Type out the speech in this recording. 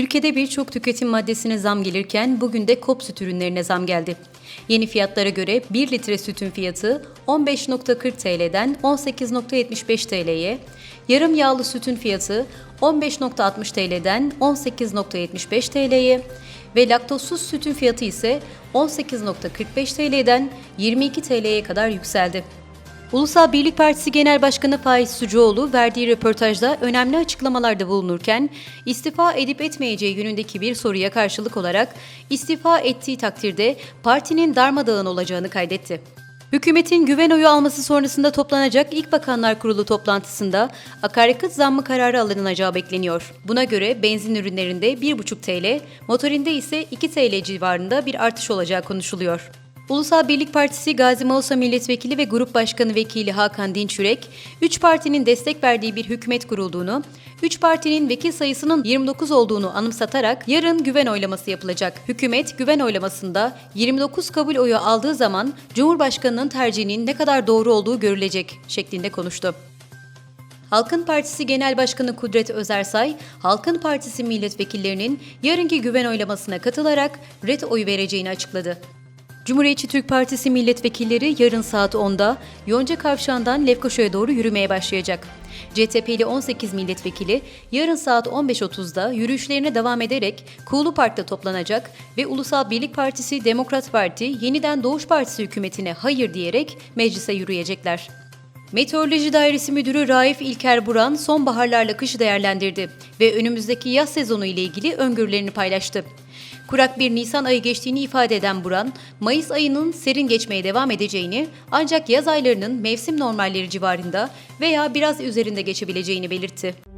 Ülkede birçok tüketim maddesine zam gelirken bugün de kop süt ürünlerine zam geldi. Yeni fiyatlara göre 1 litre sütün fiyatı 15.40 TL'den 18.75 TL'ye, yarım yağlı sütün fiyatı 15.60 TL'den 18.75 TL'ye ve laktozsuz sütün fiyatı ise 18.45 TL'den 22 TL'ye kadar yükseldi. Ulusal Birlik Partisi Genel Başkanı Faiz Sucuoğlu verdiği röportajda önemli açıklamalarda bulunurken istifa edip etmeyeceği yönündeki bir soruya karşılık olarak istifa ettiği takdirde partinin darmadağın olacağını kaydetti. Hükümetin güven oyu alması sonrasında toplanacak ilk Bakanlar Kurulu toplantısında akaryakıt zammı kararı alınacağı bekleniyor. Buna göre benzin ürünlerinde 1,5 TL, motorinde ise 2 TL civarında bir artış olacağı konuşuluyor. Ulusal Birlik Partisi Gazi Mausa Milletvekili ve Grup Başkanı Vekili Hakan Dinçürek, 3 partinin destek verdiği bir hükümet kurulduğunu, 3 partinin vekil sayısının 29 olduğunu anımsatarak yarın güven oylaması yapılacak. Hükümet güven oylamasında 29 kabul oyu aldığı zaman Cumhurbaşkanının tercihinin ne kadar doğru olduğu görülecek şeklinde konuştu. Halkın Partisi Genel Başkanı Kudret Özersay, Halkın Partisi milletvekillerinin yarınki güven oylamasına katılarak red oyu vereceğini açıkladı. Cumhuriyetçi Türk Partisi milletvekilleri yarın saat 10'da Yonca Kavşağı'ndan Lefkoşa'ya doğru yürümeye başlayacak. CTP'li 18 milletvekili yarın saat 15.30'da yürüyüşlerine devam ederek Kuğulu Park'ta toplanacak ve Ulusal Birlik Partisi Demokrat Parti yeniden Doğuş Partisi hükümetine hayır diyerek meclise yürüyecekler. Meteoroloji Dairesi Müdürü Raif İlker Buran sonbaharlarla kışı değerlendirdi ve önümüzdeki yaz sezonu ile ilgili öngörülerini paylaştı. Kurak bir Nisan ayı geçtiğini ifade eden Buran, Mayıs ayının serin geçmeye devam edeceğini ancak yaz aylarının mevsim normalleri civarında veya biraz üzerinde geçebileceğini belirtti.